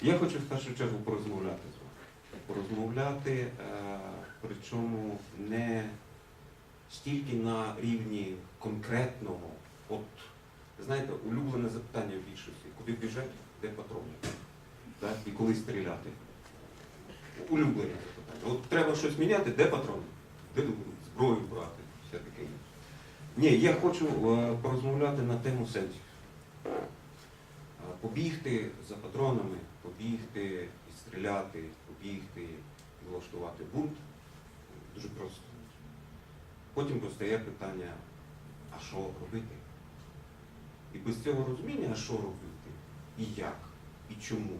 Я хочу в першу чергу порозмовляти з вами. Порозмовляти, е, причому не стільки на рівні конкретного, от, знаєте, улюблене запитання в більшості, куди біжать, де патрони, так? і коли стріляти. Улюблене запитання. От треба щось міняти, де патрони? Де зброю брати? Все таке інше. Ні, я хочу е, порозмовляти на тему сенсів. Побігти за патронами, побігти і стріляти, побігти влаштувати бунт дуже просто. Потім постає питання, а що робити? І без цього розуміння, а що робити, і як, і чому,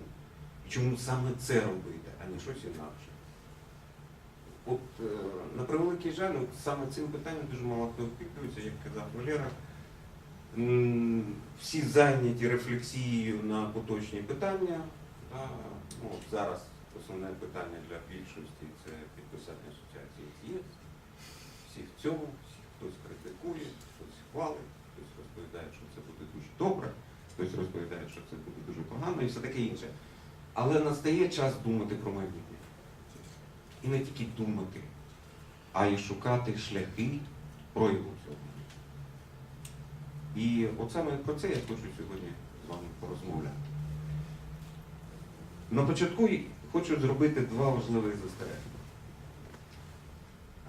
і чому саме це робити, а не щось інакше. От е, на превеликий жаль, саме цим питанням дуже мало хто опікується, як казав Валера. Всі зайняті рефлексією на поточні питання. Да. Ну, зараз основне питання для більшості це підписання асоціації з ЄС. Всі в цьому, всі хтось критикує, хтось хвалить, хтось розповідає, що це буде дуже добре, хтось розповідає, що це буде дуже погано і все таке інше. Але настає час думати про майбутнє. І не тільки думати, а й шукати шляхи прояву цього. І от саме про це я хочу сьогодні з вами порозмовляти. На початку хочу зробити два важливі застереження.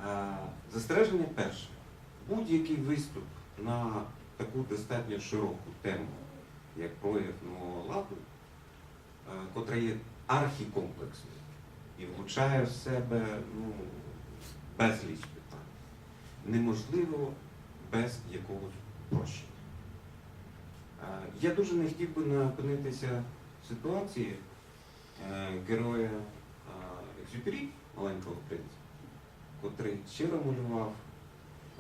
Е, Застереження перше. Будь-який виступ на таку достатньо широку тему, як прояв нового ладу, е, котра є архікомплексною і влучає в себе ну, безліч питань, неможливо без якогось Е, Я дуже не хотів би опинитися в ситуації е, героя Екзюпері, маленького принца, котрий щиро малював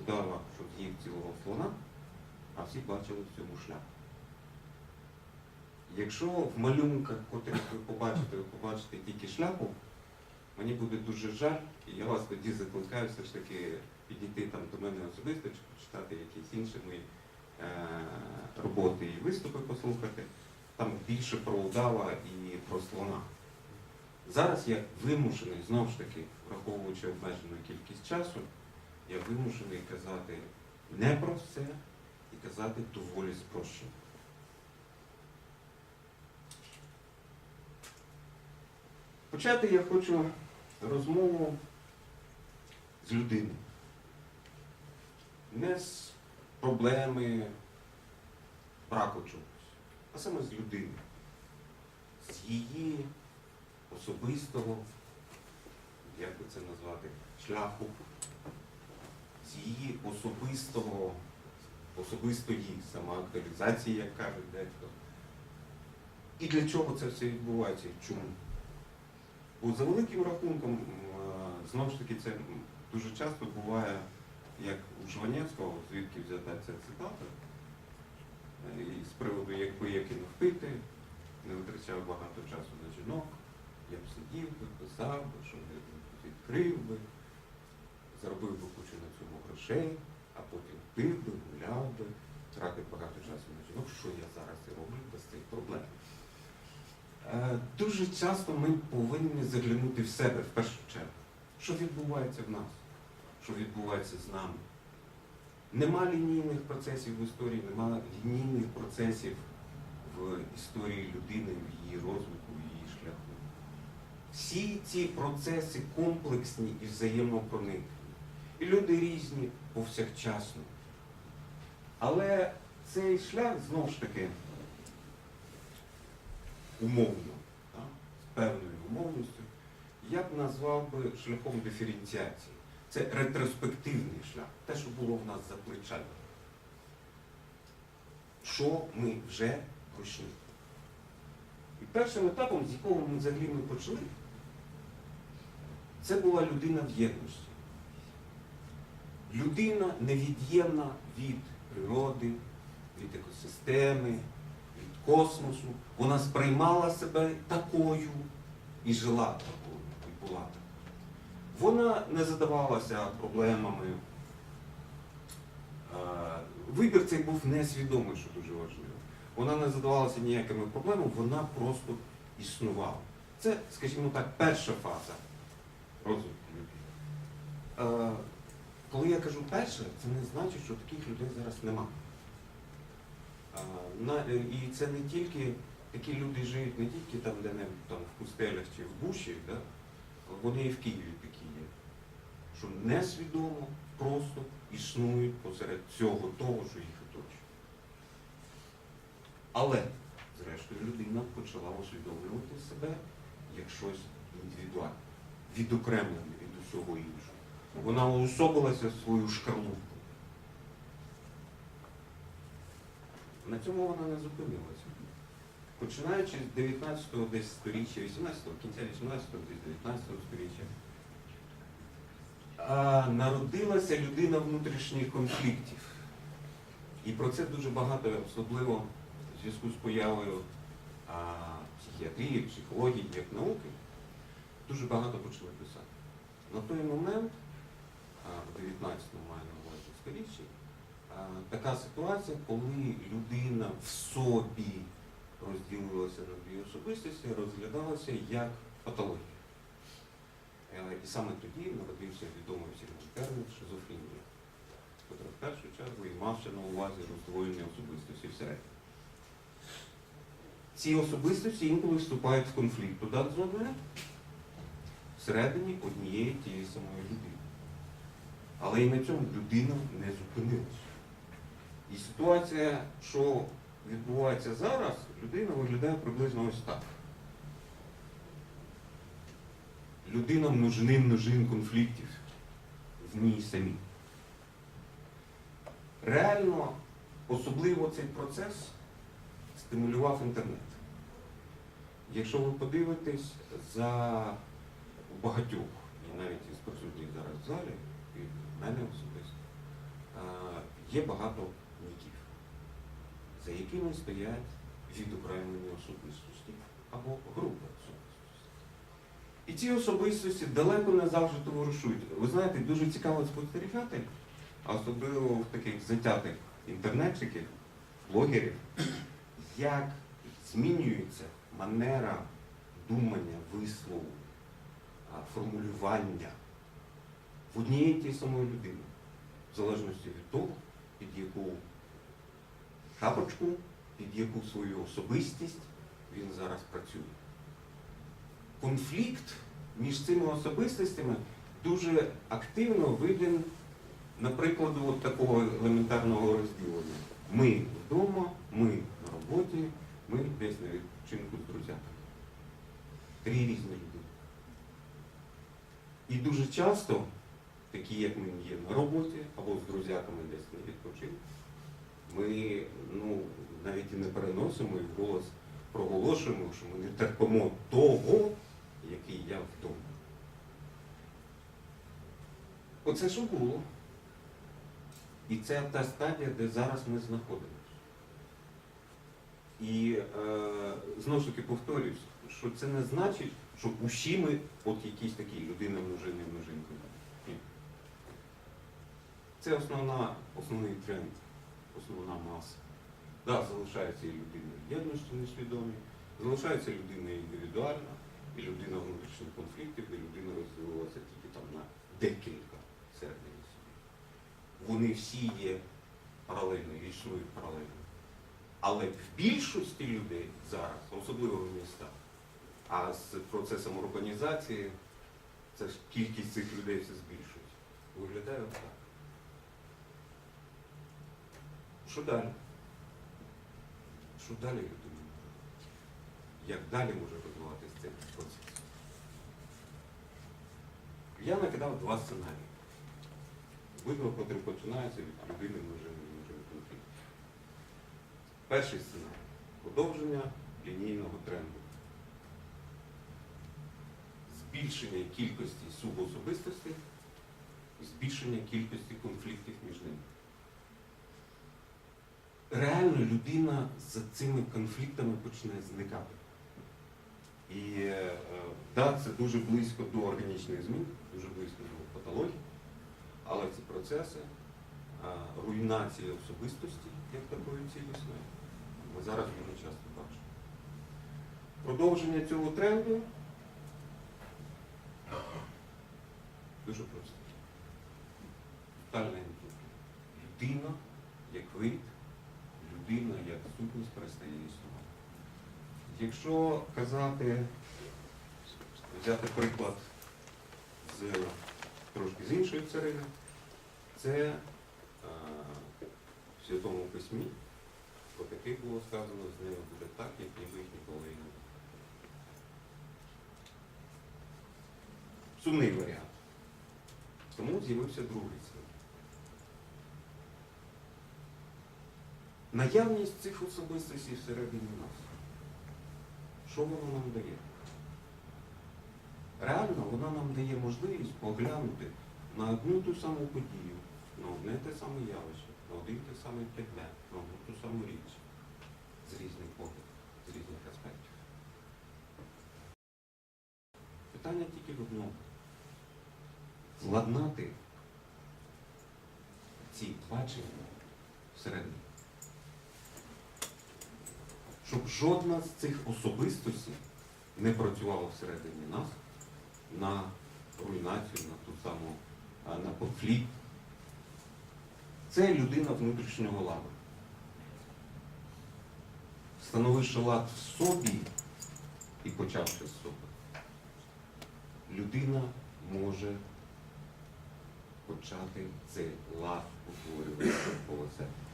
удава, що з'їв цілого слона, а всі бачили в цьому шляпу. Якщо в малюнках, котрих ви побачите, ви побачите тільки шляпу, мені буде дуже жаль, і я вас тоді закликаю все ж таки підійти там до мене особисто, чи почитати якісь інші мої роботи і виступи послухати. Там більше про удава і про слона. Зараз я вимушений, знову ж таки, враховуючи обмежену кількість часу, я вимушений казати не про все і казати доволі спрощено. Почати я хочу розмову з людини. Не з проблеми браку чогось, а саме з людини, з її особистого, як би це назвати, шляху, з її особистого, особистої самоактуалізації, як кажуть дехто. І для чого це все відбувається? Чому? Бо за великим рахунком, знову ж таки, це дуже часто буває, як у Жванецького, звідки взята ця цитата, е, і з приводу, якби я кинув пити, не витрачав багато часу на жінок, я б сидів би, писав би, що відкрив би, заробив би кучу на цьому грошей, а потім пив би, гуляв би, тратив багато часу на жінок, що я зараз і роблю без цих проблем. Е, Дуже часто ми повинні заглянути в себе в першу чергу. Що відбувається в нас? Що відбувається з нами? Нема лінійних процесів в історії, нема лінійних процесів в історії людини, в її розвитку, в її шляху. Всі ці процеси комплексні і взаємопроникні. І люди різні повсякчасно. Але цей шлях знову ж таки умовно, з певною умовністю, я б назвав би шляхом диференціації. Це ретроспективний шлях, те, що було в нас за плечами. Що ми вже пройшли. І першим етапом, з якого ми взагалі ми почали, це була людина в єдності. Людина невід'ємна від природи, від екосистеми, від космосу. Вона сприймала себе такою і жила такою, і була такою. Вона не задавалася проблемами. Е, Вибір цей був несвідомий, що дуже важливо. Вона не задавалася ніякими проблемами, вона просто існувало. Це, скажімо так, перша фаза розвитку людей. Коли я кажу перша, це не значить, що таких людей зараз нема. Е, і це не тільки такі люди живуть не тільки там, де не там в пустелях чи в буші, да? Вони і в Києві такі є. Що несвідомо просто існують посеред цього того, що їх оточує. Але, зрештою, людина почала усвідомлювати себе як щось індивідуальне, відокремлене від усього іншого. Вона уособилася свою шкарлупку. На цьому вона не зупинилася. Починаючи з 19-го десь сторіччя, 18-го, кінця 18-го, десь 19-го сторіччя, народилася людина внутрішніх конфліктів. І про це дуже багато, особливо в зв'язку з появою а, психіатрії, психології як науки, дуже багато почали писати. На той момент, а, в 19-му маю на увазі сторіччі, така ситуація, коли людина в собі розділилася на дві особистості, розглядалася як патологія. Е, І саме тоді народився відомий всім термін шизофренія, котра в першу чергу і мався на увазі роздвоєння особистості всередині. Ці особистості інколи вступають в конфлікт один з одним всередині однієї тієї самої людини. Але і на цьому людина не зупинилася. І ситуація, що відбувається зараз, людина виглядає приблизно ось так. Людина множини множин конфліктів в ній самій. Реально, особливо цей процес стимулював інтернет. Якщо ви подивитесь за багатьох, і навіть із присутніх зараз в залі, і в мене особисто, є багато за якими стоять відокремлені особистості або групи особистості. І ці особистості далеко не завжди товаришують. Ви знаєте, дуже цікаво спостерігати, особливо в таких затятих інтернетчиків, блогерів, як змінюється манера думання, вислову, формулювання в однієї тієї самої людини, в залежності від того, під яку шапочку, під яку свою особистість він зараз працює. Конфлікт між цими особистостями дуже активно виден, наприклад, от такого елементарного розділення. Ми вдома, ми на роботі, ми десь на відпочинку з друзями. Три різні люди. І дуже часто, такі як ми є на роботі або з друзяками десь на відпочинку, ми ну, навіть і не переносимо і вголос проголошуємо, що ми не терпимо того, який я вдома. Оце що було. І це та стадія, де зараз ми знаходимося. І е, знову ж таки повторюсь, що це не значить, що усі ми от якісь такі людини множини множинки. Ні. Це основна, основний тренд, основна маса. Да, залишається і людина єдності несвідомі, залишається людина індивідуальна, і людина внутрішніх конфліктів, де людина розділилася тільки там на декілька середині собі. Вони всі є паралельно, існують паралельно. Але в більшості людей зараз, особливо в містах, а з процесом урбанізації, це ж кількість цих людей все збільшується. Виглядає отак. Що далі? Що далі людина? Як далі може розвиватися цей процес? Я накидав два сценарії. Обидва, котрі починаються від людини множини конфліктів. Перший сценарій продовження лінійного тренду. Збільшення кількості субособистостей і збільшення кількості конфліктів між ними. Реально людина за цими конфліктами почне зникати. І е, да, це дуже близько до органічних змін, дуже близько до патології, але ці процеси е, руйнації особистості як такої цілісної ми зараз дуже часто бачимо. Продовження цього тренду дуже просто. Тотальна ентропія. Людина як як сутність перестає існувати. Якщо казати, взяти приклад з трошки з іншої царини, це е, в Святому Письмі, про таких було сказано, з ними буде так, як ніби їх ніколи не було. Сумний варіант. Тому з'явився другий світ. Наявність цих особистостей всередині нас. Що воно нам дає? Реально вона нам дає можливість поглянути на одну ту саму подію, на одне те саме явище, на один те самий предмет, на одну ту саму річ з різних поглядів, з різних аспектів. Питання тільки в одному. Владнати ці бачення всередині. Щоб жодна з цих особистостей не працювала всередині нас на руйнацію, на ту саму, на конфлікт. Це людина внутрішнього ладу. Встановивши лад в собі і почавши з собі, людина може почати цей лад утворювати навколо себе.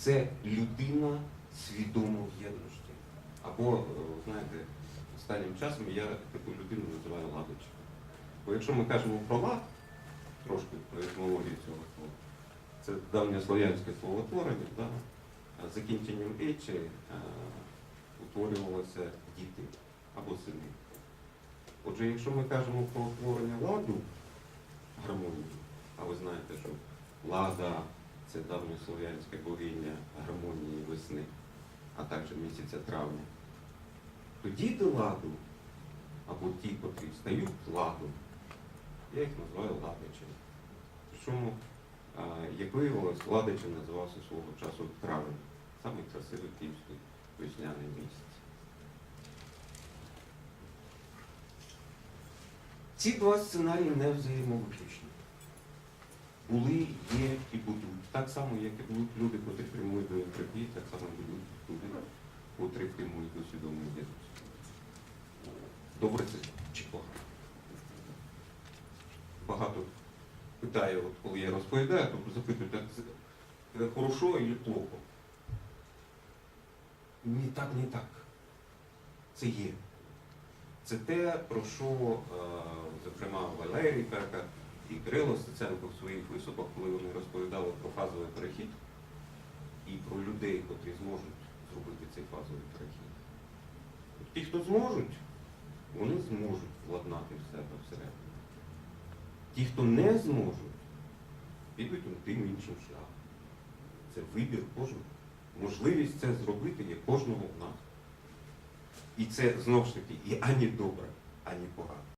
Це людина свідомо в єдності. Або, е, знаєте, останнім часом я таку людину називаю ладочком. Бо якщо ми кажемо про лад, трошки про етимологію цього слова, це давньослов'янське словотворення, да? закінченням ечі е, утворювалося діти або сини. Отже, якщо ми кажемо про утворення ладу, гармонії, а ви знаєте, що лада це давньослов'янська богиня гармонії весни, а також місяця травня, то діти ладу, або ті, котрі стають ладом, я їх називаю ладичами. Причому, як виявилось, ладичем називався свого часу травень, самий красивий київський весняний місяць. Ці два сценарії не взаємовиключні. Були, є і будуть. Так само, як і будуть люди, котрі прямують до ентропії, так само будуть люди, котрі прямують до свідомої єдності. Добре це чи погано? Багато питає, от коли я розповідаю, то запитують, так це хорошо і плохо? Ні так, ні так. Це є. Це те, про що, е, зокрема, Валерій Перка і Кирило Стеценко в своїх виступах, коли вони розповідали про фазовий перехід і про людей, котрі зможуть зробити цей фазовий перехід. Ті, хто зможуть, вони зможуть владнати в себе всередині. Ті, хто не зможуть, підуть тим іншим шляхом. Це вибір кожного. Можливість це зробити є кожного в нас. І це знову ж таки і ані добре, ані погано.